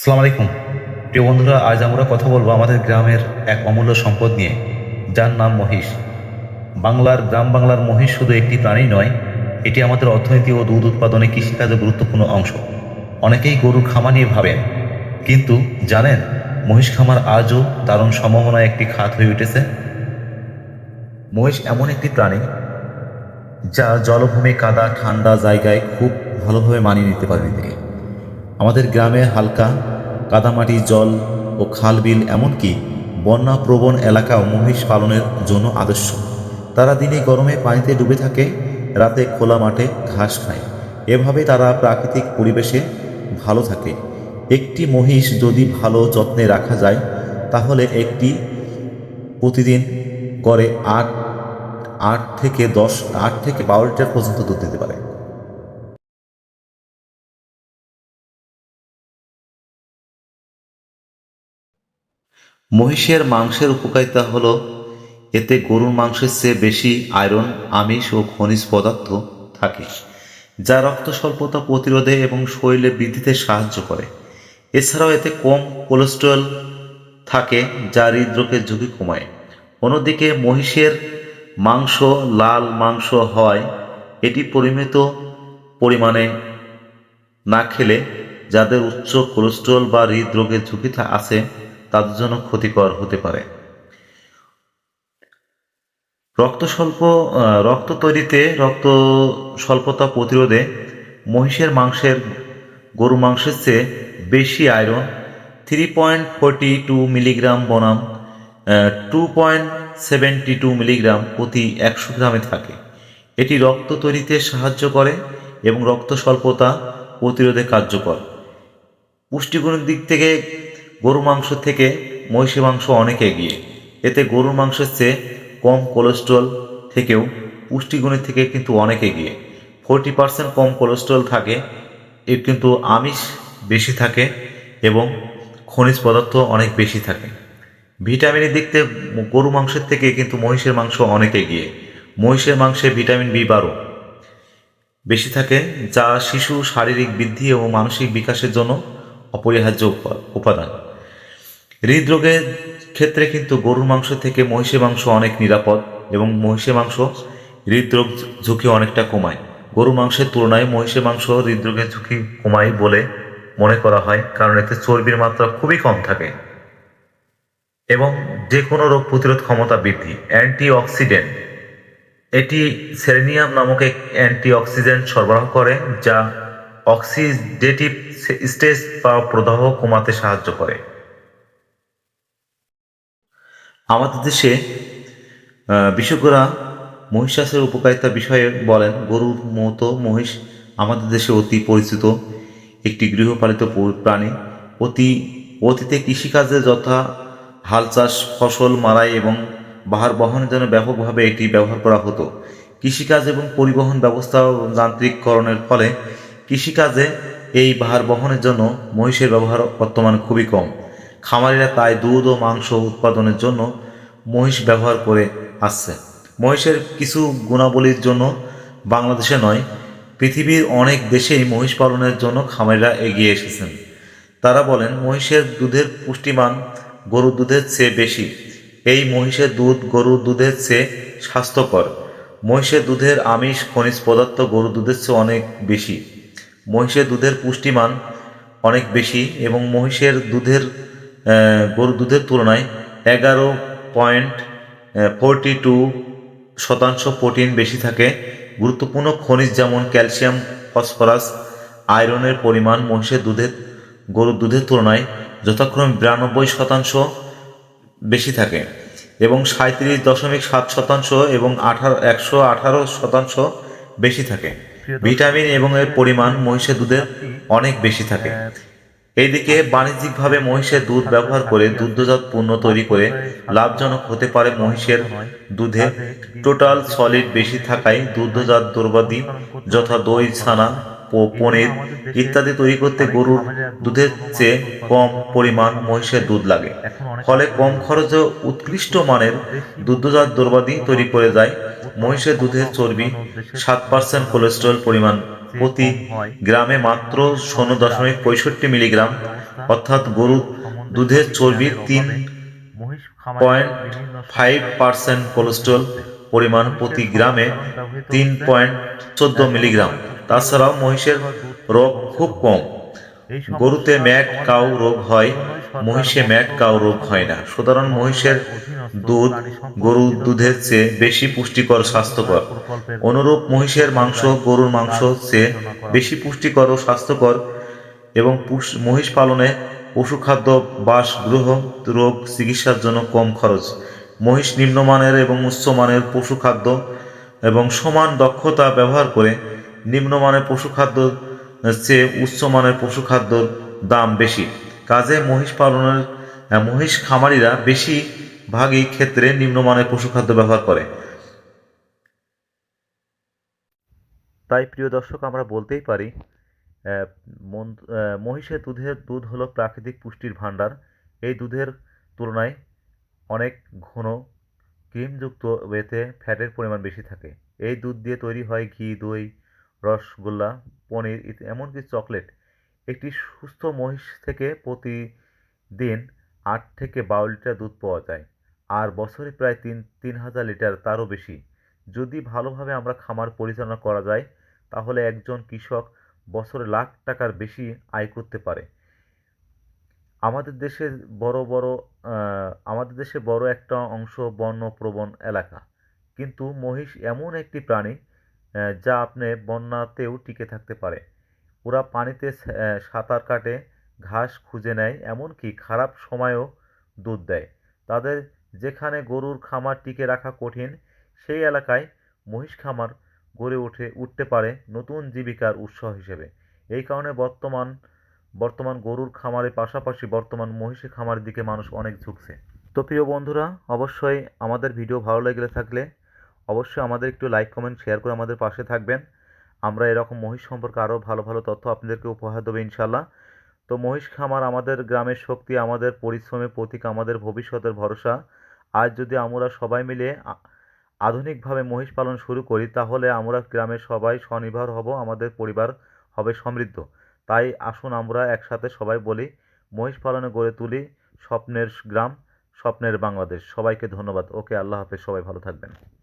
আসসালামু আলাইকুম। প্রিয় বন্ধুরা, আজ আমরা কথা বলব আমাদের গ্রামের এক অমূল্য সম্পদ নিয়ে, যার নাম মহিষ। বাংলার গ্রাম বাংলার মহিষ শুধু একটি প্রাণী নয়, এটি আমাদের অর্থনীতি ও দুধ উৎপাদনে কৃষিকাজে গুরুত্বপূর্ণ অংশ। অনেকেই গরুর খামার নিয়ে ভাবেন, কিন্তু জানেন মহিষ খামার আজও দারুণ সম্ভাবনায় একটি খাত হয়ে উঠেছে? মহিষ এমন একটি প্রাণী, যা জলভূমি কাদা ঠান্ডা জায়গায় খুব ভালোভাবে মানিয়ে নিতে পারে। আমাদের গ্রামে হালকা কাদামাটি জল ও খাল বিল এমনকি বন্যা প্রবণ এলাকাও মহিষ পালনের জন্য আদর্শ। তারা দিনে গরমে পানিতে ডুবে থাকে, রাতে খোলা মাঠে ঘাস খায়। এভাবে তারা প্রাকৃতিক পরিবেশে ভালো থাকে। একটি মহিষ যদি ভালো যত্নে রাখা যায়, তাহলে একটি প্রতিদিন করে আট আট থেকে দশ, আট থেকে বারো লিটার পর্যন্ত দুধ দিতে পারে। মহিষের মাংসের উপকারিতা হলো এতে গরুর মাংসের চেয়ে বেশি আয়রন, আমিষ ও খনিজ পদার্থ থাকে, যা রক্ত স্বল্পতা প্রতিরোধে এবং শরীরে বৃদ্ধিতে সাহায্য করে। এছাড়াও এতে কম কোলেস্টেরল থাকে, যা হৃদরোগের ঝুঁকি কমায়। অন্যদিকে মহিষের মাংস লাল মাংস হয় এটি পরিমিত পরিমাণে না খেলে যাদের উচ্চ কোলেস্টেরল বা হৃদরোগের ঝুঁকি থা- আছে তাদের জন্য ক্ষতিকর হতে পারে। রক্ত স্বল্প রক্ত তৈরিতে রক্ত স্বল্পতা প্রতিরোধে মহিষের মাংসের গরু মাংসের চেয়ে বেশি iron three point forty two milligram বনাম two point seventy two milligram প্রতি একশো গ্রামে থাকে। এটি রক্ত তৈরিতে সাহায্য করে এবং রক্ত স্বল্পতা প্রতিরোধে কার্যকর। পুষ্টিগুণের দিক থেকে গরু মাংস থেকে মহিষের মাংস অনেক এগিয়ে। এতে গরুর মাংসের চেয়ে কম কোলেস্ট্রল থেকেও পুষ্টিগুণের থেকে কিন্তু অনেক এগিয়ে। ফোরটি পার্সেন্ট কম কোলেস্ট্রল থাকে, এর কিন্তু আমিষ বেশি থাকে এবং খনিজ পদার্থ অনেক বেশি থাকে। ভিটামিনের দিক থেকে গরু মাংসের থেকে কিন্তু মহিষের মাংস অনেক এগিয়ে। মহিষের মাংসে ভিটামিন বি বারো বেশি থাকে, যা শিশু শারীরিক বৃদ্ধি এবং মানসিক বিকাশের জন্য অপরিহার্য উপা- উপাদান। হৃদরোগের ক্ষেত্রে কিন্তু গরুর মাংস থেকে মহিষের মাংস অনেক নিরাপদ এবং মহিষের মাংস হৃদরোগ ঝুঁকি অনেকটা কমায়। গরু মাংসের তুলনায় মহিষের মাংস হৃদরোগের ঝুঁকি কমায় বলে মনে করা হয়, কারণ এতে চর্বির মাত্রা খুবই কম থাকে এবং যে কোনো রোগ প্রতিরোধ ক্ষমতা বৃদ্ধি। অ্যান্টিঅক্সিডেন্ট। এটি সেলেনিয়াম নামক এক অ্যান্টিঅক্সিডেন্ট সরবরাহ করে, যা অক্সিডেটিভ স্টেজ বা প্রদাহ কমাতে সাহায্য করে। আমাদের দেশে বিশেষজ্ঞরা মহিষ চাষের উপকারিতা বিষয়ে বলেন, গরুর মতো মহিষ আমাদের দেশে অতি পরিচিত, একটি গৃহপালিত প্রাণী। অতি, অতীতে কৃষিকাজে যথা হাল চাষ, ফসল মারাই এবং বাহার বহনের জন্য ব্যাপকভাবে এটি ব্যবহার করা হতো। কৃষিকাজ এবং পরিবহন ব্যবস্থা যান্ত্রিককরণের ফলে কৃষিকাজে এই বাহার বহনের জন্য মহিষের ব্যবহার বর্তমানে খুবই কম। খামারিরা তাই দুধ ও মাংস উৎপাদনের জন্য মহিষ ব্যবহার করে আসছে। মহিষের কিছু গুণাবলীর জন্য বাংলাদেশে নয়, পৃথিবীর অনেক দেশেই মহিষ পালনের জন্য খামারিরা এগিয়ে এসেছেন। তারা বলেন, মহিষের দুধের পুষ্টিমান গরুর দুধের চেয়ে বেশি। এই মহিষের দুধ গরুর দুধের চেয়ে স্বাস্থ্যকর। মহিষের দুধের আমিষ, খনিজ পদার্থ গরুর দুধের চেয়ে অনেক বেশি। মহিষের দুধের পুষ্টিমান অনেক বেশি এবং মহিষের দুধের গরুর দুধের তুলনায় এগারো পয়েন্ট ফোরটি টু শতাংশ প্রোটিন বেশি থাকে। গুরুত্বপূর্ণ খনিজ যেমন ক্যালসিয়াম ফসফরাস আয়রনের পরিমাণ মহিষের দুধের গরুর দুধের তুলনায় যথাক্রমে বিরানব্বই শতাংশ বেশি থাকে এবং সাঁত্রিশ দশমিক সাত শতাংশ এবং আঠারো একশো আঠারো শতাংশ বেশি থাকে। ভিটামিন এবং এর পরিমাণ মহিষের দুধের অনেক বেশি থাকে। এইদিকে বাণিজ্যিকভাবে মহিষের দুধ ব্যবহার করে দুগ্ধজাত পণ্য তৈরি করে লাভজনক হতে পারে মহিষের দুধে। টোটাল সলিড বেশি থাকায় দুগ্ধজাত দ্রব্যাদি যথা দই, ছানা পনির ইত্যাদি তৈরি করতে গরুর দুধের চেয়ে কম পরিমাণ মহিষের দুধ লাগে। ফলে কম খরচে উৎকৃষ্ট মানের দুগ্ধজাত দ্রব্যাদি তৈরি করে যায় মহিষের দুধের চর্বি সাত পার্সেন্ট কোলেস্ট্রল পরিমাণ প্রতি গ্রামে মাত্র শূন্য দশমিক পঁয়ষট্টি মিলিগ্রাম, অর্থাৎ গরুর দুধের চর্বির তিন পয়েন্ট ফাইভ পার্সেন্ট কোলেস্ট্রল পরিমাণ প্রতি গ্রামে তিন পয়েন্ট চোদ্দ মিলিগ্রাম। তাছাড়াও মহিষের রোগ খুব কম। গরুতে ম্যাট, কাউ রোগ হয় মহিষে ম্যাট কাউ রোগ হয় না। সুতরাং মহিষের দুধ, গরুর দুধের চেয়ে বেশি পুষ্টিকর, স্বাস্থ্যকর। অনুরূপ মহিষের মাংস, গরুর মাংস চেয়ে বেশি পুষ্টিকর ও স্বাস্থ্যকর এবং মহিষ পালনে পশুখাদ্য বাসগৃহ রোগ চিকিৎসার জন্য কম খরচ। মহিষ নিম্নমানের এবং উচ্চমানের পশুখাদ্য এবং সমান দক্ষতা ব্যবহার করে নিম্নমানের পশুখাদ্য চেয়ে উচ্চমানের পশুখাদ্যর দাম বেশি। কাজে মহিষ পালনের মহিষ খামারিরা বেশি ভাগই ক্ষেত্রে নিম্নমানের পশুখাদ্য ব্যবহার করে। তাই প্রিয় দর্শক, আমরা বলতেই পারি মহিষের দুধের দুধ হলো প্রাকৃতিক পুষ্টির ভাণ্ডার। এই দুধের তুলনায় অনেক ঘন, ক্রিমযুক্ত এতে ফ্যাটের পরিমাণ বেশি থাকে। এই দুধ দিয়ে তৈরি হয় ঘি, দই, রসগোল্লা, পনির এমনকি চকলেট। একটি সুস্থ মহিষ থেকে প্রতিদিন আট থেকে বারো লিটার দুধ পাওয়া যায়। আর বছরে প্রায় তিন তিন হাজার লিটার, তারও বেশি। যদি ভালোভাবে আমরা খামার পরিচালনা করা যায়, তাহলে একজন কৃষক বছরে লাখ টাকার বেশি আয় করতে পারে। আমাদের দেশে বড় বড় আমাদের দেশে বড় একটা অংশ বন্যপ্রবণ এলাকা। কিন্তু মহিষ এমন একটি প্রাণী যা আপনি বন্যাতেও টিকে থাকতে পারে। ওরা পানিতে সাঁতার কাটে, ঘাস খুঁজে নেয়, এমনকি খারাপ সময়েও দুধ দেয়। তাদের যেখানে গরুর খামার টিকে রাখা কঠিন, সেই এলাকায় মহিষ খামার গড়ে উঠে, উঠতে পারে নতুন জীবিকার উৎস হিসেবে। এই কারণে বর্তমান বর্তমান গরুর খামারের পাশাপাশি বর্তমান মহিষী খামারের দিকে মানুষ অনেক ঝুঁকছে। তো প্রিয় বন্ধুরা, অবশ্যই আমাদের ভিডিও ভালো লেগে থাকলে অবশ্যই আমাদের একটু লাইক কমেন্ট শেয়ার করে আমাদের পাশে থাকবেন। আমরা এরকম মহিষ সম্পর্কে আরও ভালো ভালো তথ্য আপনাদেরকে উপহার দেবো ইনশাল্লাহ তো মহিষ খামার আমাদের গ্রামের শক্তি, আমাদের পরিশ্রমের প্রতীক, আমাদের ভবিষ্যতের ভরসা। আজ যদি আমরা সবাই মিলে আধুনিকভাবে মহিষ পালন শুরু করি, তাহলে আমরা গ্রামের সবাই স্বনির্ভর হব, আমাদের পরিবার হবে সমৃদ্ধ। তাই আসুন আমরা একসাথে সবাই বলি, মহিষ পালনে গড়ে তুলি স্বপ্নের গ্রাম, স্বপ্নের বাংলাদেশ। সবাইকে ধন্যবাদ। ওকে, আল্লাহ হাফেজ। সবাই ভালো থাকবেন।